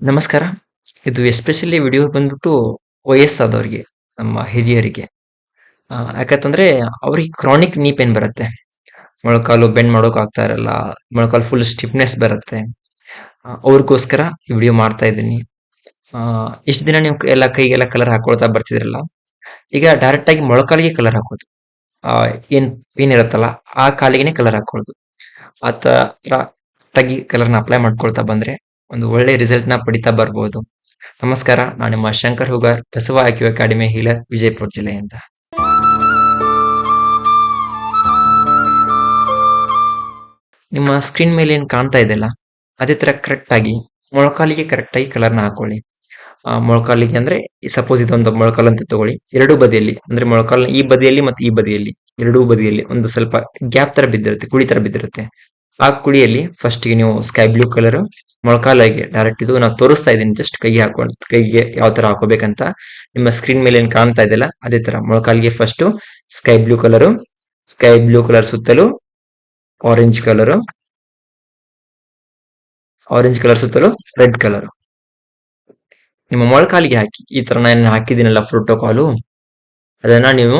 ನಮಸ್ಕಾರ. ಇದು especially video ಬಂದ್ಬಿಟ್ಟು ವಯಸ್ಸಾದವ್ರಿಗೆ, ನಮ್ಮ ಹಿರಿಯರಿಗೆ. ಯಾಕಂತಂದ್ರೆ ಅವ್ರಿಗೆ ಕ್ರಾನಿಕ್ ನೀ ಪೇನ್ ಬರುತ್ತೆ. ಮೊಳಕಾಲು ಬೆಂಡ್ ಮಾಡೋಕ್ ಆಗ್ತಾ ಇರಲ್ಲ, ಮೊಳಕಾಲು ಫುಲ್ ಸ್ಟಿಫ್ನೆಸ್ ಬರುತ್ತೆ. ಅವ್ರಿಗೋಸ್ಕರ ಈ ವಿಡಿಯೋ ಮಾಡ್ತಾ ಇದ್ದೀನಿ. ಇಷ್ಟು ದಿನ ನೀವು ಎಲ್ಲ ಕೈಗೆಲ್ಲ ಕಲರ್ ಹಾಕೊಳ್ತಾ ಬರ್ತಿದ್ರಲ್ಲ, ಈಗ ಡೈರೆಕ್ಟ್ ಆಗಿ ಮೊಳಕಾಲಿಗೆ ಕಲರ್ ಹಾಕೋದು. ಏನ್ ಪೇನ್ ಇರುತ್ತಲ್ಲ ಆ ಕಾಲಿಗೆನೆ ಕಲರ್ ಹಾಕೊಳ್ಳೋದು ಆ ಆಗಿ ಕಲರ್ನ ಅಪ್ಲೈ ಮಾಡ್ಕೊಳ್ತಾ ಬಂದ್ರೆ ಒಂದು ಒಳ್ಳೆ ರಿಸಲ್ಟ್ನ ಪಡಿತಾ ಬರ್ಬೋದು. ನಮಸ್ಕಾರ ನಾನು ನಿಮ್ಮ Shankar Hugar Basava acu academy healer Vijayapura ಜಿಲ್ಲೆಯಿಂದ ನಿಮ್ಮ ಸ್ಕ್ರೀನ್ ಮೇಲೆ ಏನ್ ಕಾಣ್ತಾ ಇದೆಲ್ಲ ಅದೇ ತರ ಕರೆಕ್ಟ್ ಆಗಿ ಮೊಳಕಾಲಿಗೆ ಕರೆಕ್ಟ್ ಆಗಿ ನ ಹಾಕೊಳ್ಳಿ. ಆ, ಮೊಳಕಾಲಿಗೆ ಅಂದ್ರೆ ಸಪೋಸ್ ಇದೊಂದು ಮೊಳಕಾಲ್ ಅಂತ ತಗೊಳ್ಳಿ. ಎರಡು ಬದಿಯಲ್ಲಿ ಅಂದ್ರೆ ಮೊಳಕಾಲ್ ಈ ಬದಿಯಲ್ಲಿ ಮತ್ತೆ ಈ ಬದಿಯಲ್ಲಿ ಎರಡೂ ಬದಿಯಲ್ಲಿ ಒಂದು ಸ್ವಲ್ಪ ಗ್ಯಾಪ್ ತರ ಬಿದ್ದಿರುತ್ತೆ ಕುಳಿ ತರ ಬಿದ್ದಿರುತ್ತೆ. ಆ ಕುಳಿಯಲ್ಲಿ ಫಸ್ಟ್ಗೆ ನೀವು ಸ್ಕೈ ಬ್ಲೂ ಕಲರ್ ಮೊಳಕಾಲಾಗಿ ಡೈರೆಕ್ಟ್ ಇದು ನಾವು ತೋರಿಸ್ತಾ ಇದ್ದೀನಿ ಜಸ್ಟ್ ಕೈಗೆ ಹಾಕೊಂಡು ಕೈಗೆ ಯಾವ ತರ ಹಾಕೋಬೇಕಂತ ನಿಮ್ಮ ಸ್ಕ್ರೀನ್ ಮೇಲೆ ಏನ್ ಕಾಣ್ತಾ ಇದೆಯಲ್ಲ, ಅದೇ ತರ ಮೊಳಕಾಲಿಗೆ first sky blue colour sky blue colour ಸುತ್ತಲೂ ಆರೆಂಜ್ ಕಲರ್ ಆರೆಂಜ್ ಕಲರ್ ಸುತ್ತಲೂ ರೆಡ್ ಕಲರ್ ನಿಮ್ಮ ಮೊಳಕಾಲಿಗೆ ಹಾಕಿ, ಈ ತರ ನಾನು ಹಾಕಿದ್ದೀನಲ್ಲ ಫ್ರೋಟೋಕಾಲು ಅದನ್ನ ನೀವು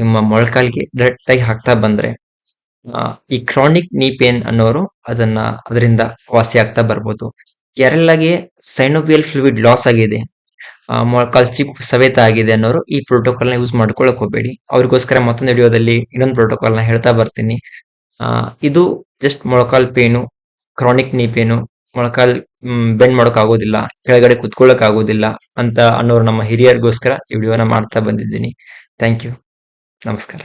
ನಿಮ್ಮ ಮೊಳಕಾಲಿಗೆ ಡೈರೆಕ್ಟ್ ಆಗಿ ಹಾಕ್ತಾ ಬಂದ್ರೆ ಈ ಕ್ರಾನಿಕ್ ನೀ ಪೇನ್ ಅನ್ನೋರು ಅದನ್ನ ಅದರಿಂದ ವಾಸಿ ಆಗ್ತಾ ಬರ್ಬೋದು. ಯಾರೆಲ್ಲಾಗೆ ಸೈನೋಬಿಯಲ್ ಫ್ಲೂಯಿಡ್ ಲಾಸ್ ಆಗಿದೆ ಚಿಪ್ ಸವೇತ ಆಗಿದೆ ಅನ್ನೋರು ಈ ಪ್ರೋಟೋಕಾಲ್ನ ಯೂಸ್ ಮಾಡ್ಕೊಳಕ್ ಹೋಗ್ಬೇಡಿ. ಅವ್ರಿಗೋಸ್ಕರ ಮತ್ತೊಂದು ವಿಡಿಯೋದಲ್ಲಿ ಇನ್ನೊಂದು ಪ್ರೋಟೋಕಾಲ್ನ ಹೇಳ್ತಾ ಬರ್ತೀನಿ. ಇದು ಜಸ್ಟ್ ಮೊಳಕಾಲ್ ಪೇನು ಕ್ರಾನಿಕ್ ನೀ ಪೇನು ಮೊಳಕಾಲ್ ಬೆಂಡ್ ಮಾಡೋಕ್ ಆಗೋದಿಲ್ಲ, ಕೆಳಗಡೆ ಕುತ್ಕೊಳ್ಳಕ್ ಆಗೋದಿಲ್ಲ ಅಂತ ಅನ್ನೋರು ನಮ್ಮ ಹಿರಿಯರಿಗೋಸ್ಕರ ಈ ವಿಡಿಯೋನ ಮಾಡ್ತಾ ಬಂದಿದ್ದೀನಿ. ಥ್ಯಾಂಕ್ ಯು ನಮಸ್ಕಾರ.